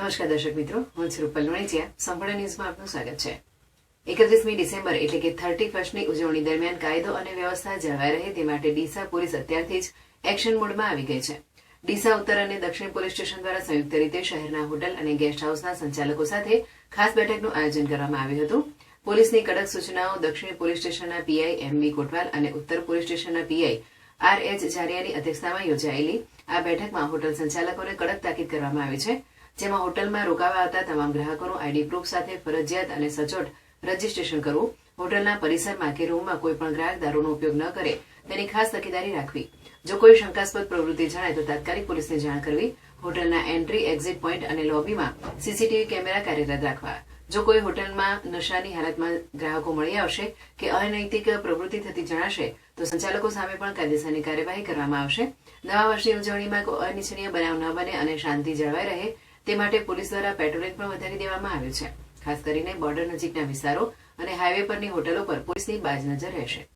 નમસ્કાર દર્શક મિત્રો, હું છું રૂપલ સંપૂર્ણ ન્યૂઝમાં આપનું સ્વાગત છે. એકત્રીસમી ડિસેમ્બર એટલે કે થર્ટી ફર્સ્ટની ઉજવણી દરમિયાન કાયદો અને વ્યવસ્થા જળવાઈ રહે તે માટે ડીસા પોલીસ અત્યારથી જ એક્શન મોડમાં આવી ગઈ છે. ડીસા ઉત્તર અને દક્ષિણ પોલીસ સ્ટેશન દ્વારા સંયુક્ત રીતે શહેરના હોટલ અને ગેસ્ટ હાઉસના સંચાલકો સાથે ખાસ બેઠકનું આયોજન કરવામાં આવ્યું હતું. પોલીસની કડક સૂચનાઓ દક્ષિણ પોલીસ સ્ટેશનના પીઆઈ એમ કોટવાલ અને ઉત્તર પોલીસ સ્ટેશનના પીઆઈ આર એચ ઝારિયાની અધ્યક્ષતામાં યોજાયેલી આ બેઠકમાં હોટલ સંચાલકોને કડક તાકીદ કરવામાં આવી છે. જેમાં હોટલમાં રોકાવા હતા તમામ ગ્રાહકોનું આઈડી પ્રૂફ સાથે ફરજિયાત અને સચોટ રજીસ્ટ્રેશન કરવું, હોટલના પરિસરમાં કે રૂમમાં કોઈ પણ ગ્રાહક દારૂનો ઉપયોગ ન કરે તેની ખાસ તકેદારી રાખવી. જો કોઈ શંકાસ્પદ પ્રવૃત્તિ જણાય તો તાત્કાલિક પોલીસને જાણ કરવી, હોટલના એન્ટ્રી, એક્ઝિટ પોઈન્ટ અને લોબીમાં સીસીટીવી કેમેરા કાર્યરત રાખવા. જો કોઈ હોટલમાં નશાની હાલતમાં ગ્રાહકો મળી આવશે કે અનૈતિક પ્રવૃત્તિ થતી જણાશે, તો સંચાલકો સામે પણ કાયદેસરની કાર્યવાહી કરવામાં આવશે. નવા વર્ષની ઉજવણીમાં કોઈ અનિચ્છનીય બનાવ ન બને અને શાંતિ જળવાઈ રહે તે માટે પોલીસ દ્વારા પેટ્રોલિંગ પણ વધારી દેવામાં આવ્યું છે. ખાસ કરીને બોર્ડર નજીકના વિસ્તારો અને હાઈવે પરની હોટલો પર પોલીસની બાજ નજર રહેશે.